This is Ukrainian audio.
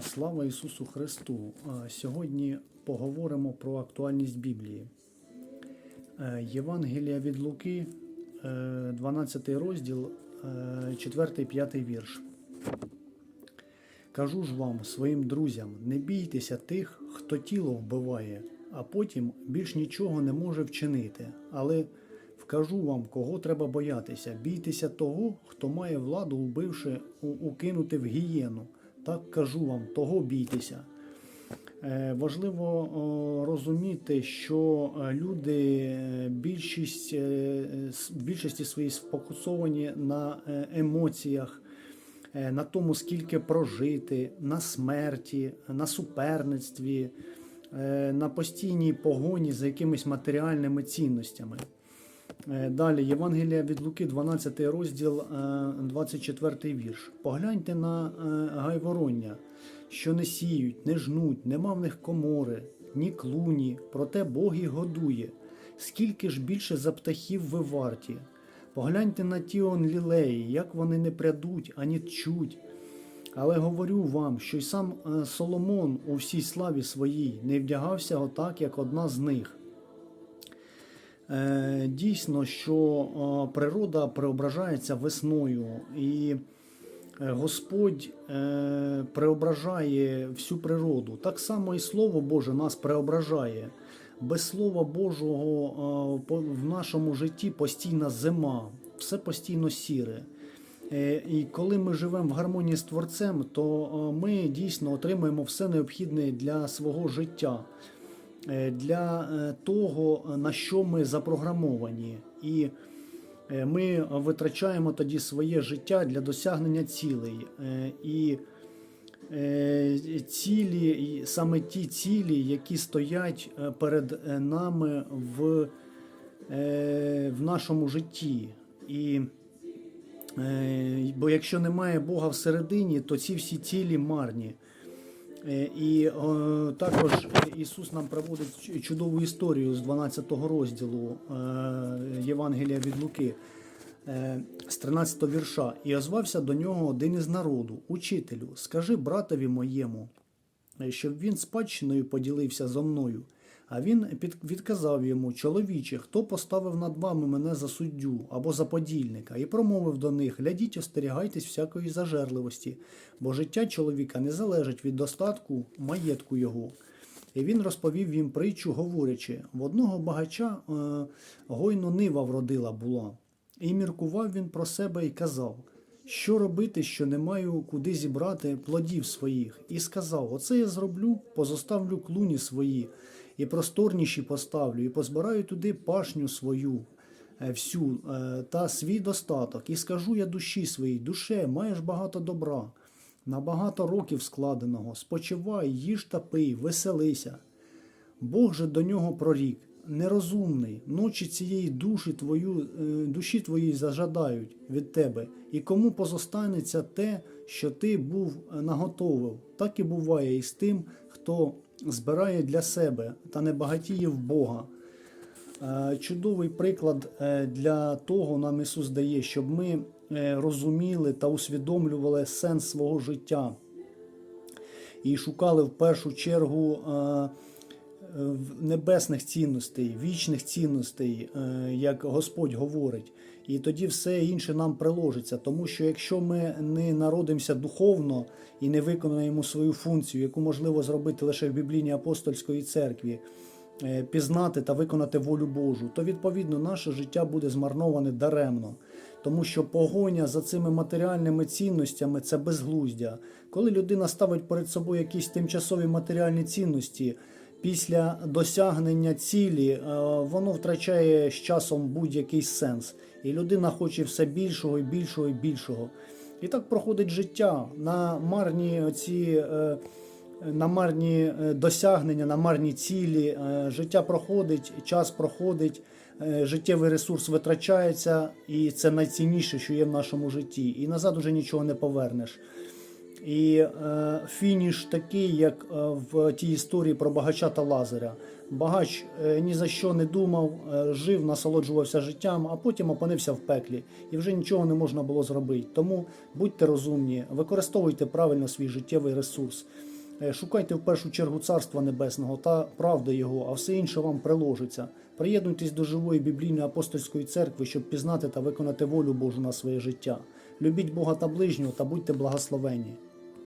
Слава Ісусу Христу! Сьогодні поговоримо про актуальність Біблії. Е, Євангелія від Луки, е, 12 розділ, 4-5 вірш. Кажу ж вам, своїм друзям, не бійтеся тих, хто тіло вбиває, а потім більш нічого не може вчинити. Але вкажу вам, кого треба боятися. Бійтеся того, хто має владу, вбивши, укинути в гієну. Так кажу вам, того бійтеся. Е, Важливо розуміти, що е, люди е, більшість, більшості своїй сфокусовані на емоціях, на тому, скільки прожити, на смерті, на суперництві, на постійній погоні за якимись матеріальними цінностями. Е, Далі Євангелія від Луки, 12 розділ, е, 24 вірш. Погляньте на е, гайвороння, що не сіють, не жнуть, нема в них комори, ні клуні, проте Бог їх годує. Скільки ж більше за птахів ви варті? Погляньте на ті он лілеї, як вони не прядуть, ані тчуть. Але говорю вам, що й сам е, Соломон у всій славі своїй не вдягався отак, як одна з них. Е, Дійсно, що е, природа преображається весною, і е, Господь преображає всю природу. Так само і Слово Боже нас преображає. Без Слова Божого в нашому житті постійна зима, все постійно сіре. І коли ми живемо в гармонії з Творцем, то ми дійсно отримуємо все необхідне для свого життя для е, того, на що ми запрограмовані, і е, ми витрачаємо тоді своє життя для досягнення цілей. Е, І е, цілі, саме ті цілі, які стоять е, перед е, нами в, е, в нашому житті. І Е, Бо якщо немає Бога всередині, то ці всі цілі марні. Е, І е, також Ісус нам проводить чудову історію з 12 розділу е, Євангелія від Луки, з 13 вірша. І озвався до нього один із народу, учителю, скажи братові моєму, щоб він спадщиною поділився зо мною. А він відказав йому: Чоловіче, хто поставив над вами мене за суддю або за подільника, і промовив до них: глядіть, остерігайтесь всякої зажерливості, бо життя чоловіка не залежить від достатку маєтку його. І він розповів їм притчу, говорячи: в одного багача е, гойно нива вродила була. І міркував він про себе і казав: що робити, що не маю куди зібрати плодів своїх, і сказав: Оце я зроблю, позоставлю клуні свої, і просторніші поставлю, і позбираю туди пашню свою е, всю е, та свій достаток, і скажу я душі своїй, душе, маєш багато добра, на багато років складеного, спочивай, їж та пий, веселися. Бог же до нього прорік, нерозумний, ночі цієї душі твою, е, душі твої зажадають від тебе, і кому позостанеться те, що ти був наготовив. Так і буває і з тим, хто збирає для себе та не багатіє в Бога. Е, Чудовий приклад е, для того нам Ісус дає, щоб ми е, розуміли та усвідомлювали сенс свого життя і шукали в першу чергу небесних цінностей, вічних цінностей, е, як Господь говорить. І тоді все інше нам приложиться. Тому що якщо ми не народимося духовно і не виконуємо свою функцію, яку можливо зробити лише в біблійній апостольської церкві, е, пізнати та виконати волю Божу, то відповідно наше життя буде змарноване даремно. Тому що погоня за цими матеріальними цінностями це безглуздя. Коли людина ставить перед собою якісь тимчасові матеріальні цінності, після досягнення цілі е, воно втрачає з часом будь-який сенс. І людина хоче все більшого і більшого і більшого. І так проходить життя на марні оці. е, на марні е, досягнення, на марні цілі. Життя проходить, час проходить, життєвий ресурс витрачається, і це найцінніше, що є в нашому житті. І назад уже нічого не повернеш. І е, фініш такий, як е, в тій історії про багача та Лазаря. Багач е, ні за що не думав, е, жив, насолоджувався життям, а потім опинився в пеклі, і вже нічого не можна було зробити. Тому будьте розумні, використовуйте правильно свій життєвий ресурс. Шукайте в першу чергу Царства Небесного та правди Його, а все інше вам приложиться. Приєднуйтесь до живої біблійної апостольської церкви, щоб пізнати та виконати волю Божу на своє життя. Любіть Бога та ближнього та будьте благословені.